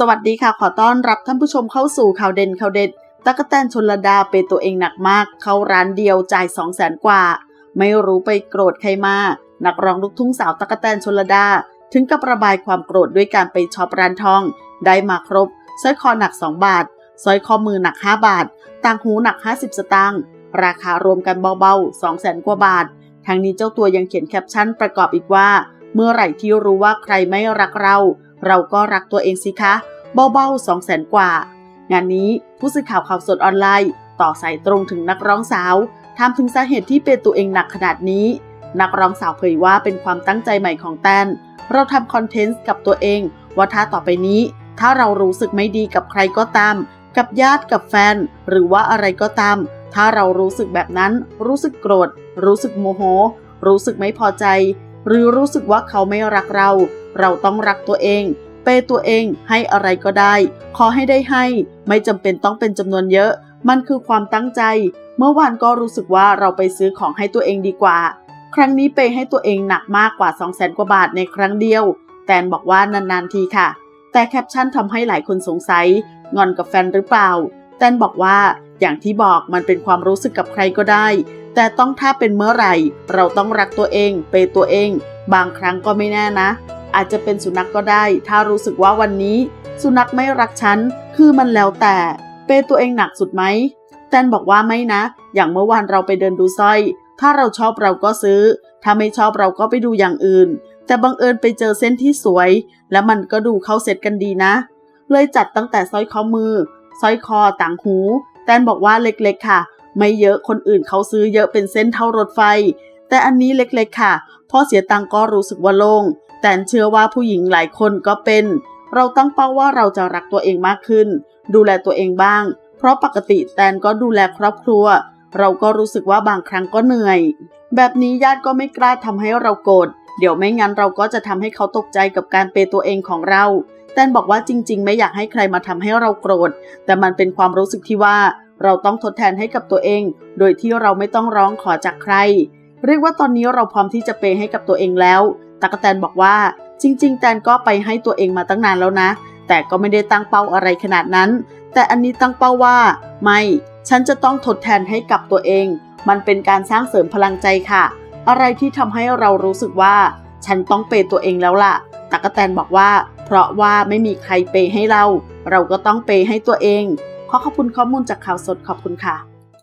สวัสดีค่ะ ขอต้อนรับท่านผู้ชมเข้าสู่ข่าวเด่นข่าวเด็ดตะกแตนชนระดาเปย์ตัวเองหนักมาก เข้าร้านเดียวจ่าย2 0 0แสนกว่า ไม่รู้ไปโกรธใครมานักร้องลูกทุ่งสาวตะกแตนชนระดา ถึงกับระบายความโกรธด้วยการไปช็อปร้านทอง ได้มาครบสร้อยคอหนัก 2 บาทสร้อยข้อมือหนัก 5 บาท ต่างหูหนัก 50 สตางค์ราคารวมกันเบาๆ2 0 0แสนกว่าบาททางนี้เจ้าตัวยังเขียนแคปชั่นประกอบอีกว่า เมื่อไหร่ที่รู้ว่าใครไม่รักเรา เราก็รักตัวเองสิคะ เบาๆ2 0 0แสนกว่า งานนี้ผู้สื่อข่าวข่าวสดออนไลน์ ต่อสายตรงถึงนักร้องสาวถามถึงสาเหตุที่เป็นตัวเองหนักขนาดนี้ นักร้องสาวเผยว่าเป็นความตั้งใจใหม่ของแตนเราทำคอนเทนต์กับตัวเอง ว่าถ้าต่อไปนี้ ถ้าเรารู้สึกไม่ดีกับใครก็ตาม กับญาติกับแฟน หรือว่าอะไรก็ตาม ถ้าเรารู้สึกแบบนั้น รู้สึกโกรธ รู้สึกโมโห รู้สึกไม่พอใจ หรือรู้สึกว่าเขาไม่รักเรา เราต้องรักตัวเอง เปย์ตัวเองให้อะไรก็ได้ ขอให้ได้ให้ ไม่จำเป็นต้องเป็นจำนวนเยอะ มันคือความตั้งใจ เมื่อวานก็รู้สึกว่าเราไปซื้อของให้ตัวเองดีกว่า ครั้งนี้เปย์ให้ตัวเองหนักมากกว่า 2 0 0แสนกว่าบาทในครั้งเดียว แตนบอกว่านานๆทีค่ะ แต่แคปชั่นทำให้หลายคนสงสัย งอนกับแฟนหรือเปล่า แตนบอกว่าอย่างที่บอกมันเป็นความรู้สึกกับใครก็ได้ แต่ต้องถ้าเป็นเมื่อไหร่ เราต้องรักตัวเอง เปย์ตัวเอง บางครั้งก็ไม่แน่นะ อาจจะเป็นสุนัขกก็ได้ ถ้ารู้สึกว่าวันนี้ สุนัขไม่รักฉัน คือมันแล้วแต่ เปย์ตัวเองหนักสุดไหมแตนบอกว่าไม่นะ อย่างเมื่อวานเราไปเดินดูสร้อย ถ้าเราชอบเราก็ซื้อ ถ้าไม่ชอบเราก็ไปดูอย่างอื่น แต่บังเอิญไปเจอเส้นที่สวย แล้วมันก็ดูเข้าเซ็ตกันดีนะ เลยจัดตั้งแต่สร้อยข้อมือสร้อยคอต่างหู แตนบอกว่าเล็กๆค่ะ ไม่เยอะคนอื่นเขาซื้อเยอะเป็นเส้นเท่ารถไฟ แต่อันนี้เล็กๆค่ะ พอเสียตังก็รู้สึกว่าโล่ง แต่เชื่อว่าผู้หญิงหลายคนก็เป็น เราตั้งเป้าว่าเราจะรักตัวเองมากขึ้น ดูแลตัวเองบ้าง เพราะปกติแตนก็ดูแลครอบครัว เราก็รู้สึกว่าบางครั้งก็เหนื่อย แบบนี้ญาติก็ไม่กล้าทำให้เราโกรธเดี๋ยวไม่งั้นเราก็จะทำให้เขาตกใจกับการเปตัวเองของเรา แตนบอกว่าจริง ๆ ไม่อยากให้ใครมาทำให้เราโกรธ แต่มันเป็นความรู้สึกที่ว่าเราต้องทดแทนให้กับตัวเอง โดยที่เราไม่ต้องร้องขอจากใคร เรียกว่าตอนนี้เราพร้อมที่จะเปให้กับตัวเองแล้ว ตากแตนบอกว่าจริง ๆ แตนก็ไปให้ตัวเองมาตั้งนานแล้วนะ แต่ก็ไม่ได้ตั้งเป้าอะไรขนาดนั้น แต่อันนี้ตั้งเป้าว่า ไม่ ฉันจะต้องทดแทนให้กับตัวเอง มันเป็นการสร้างเสริมพลังใจค่ะ อะไรที่ทำให้เรารู้สึกว่า ฉันต้องเปย์ตัวเองแล้วล่ะตากแตนบอกว่า เพราะว่าไม่มีใครเปย์ให้เรา เราก็ต้องเปย์ให้ตัวเองขอขอบคุณข้อมูลจากข่าวสดขอบคุณค่ะ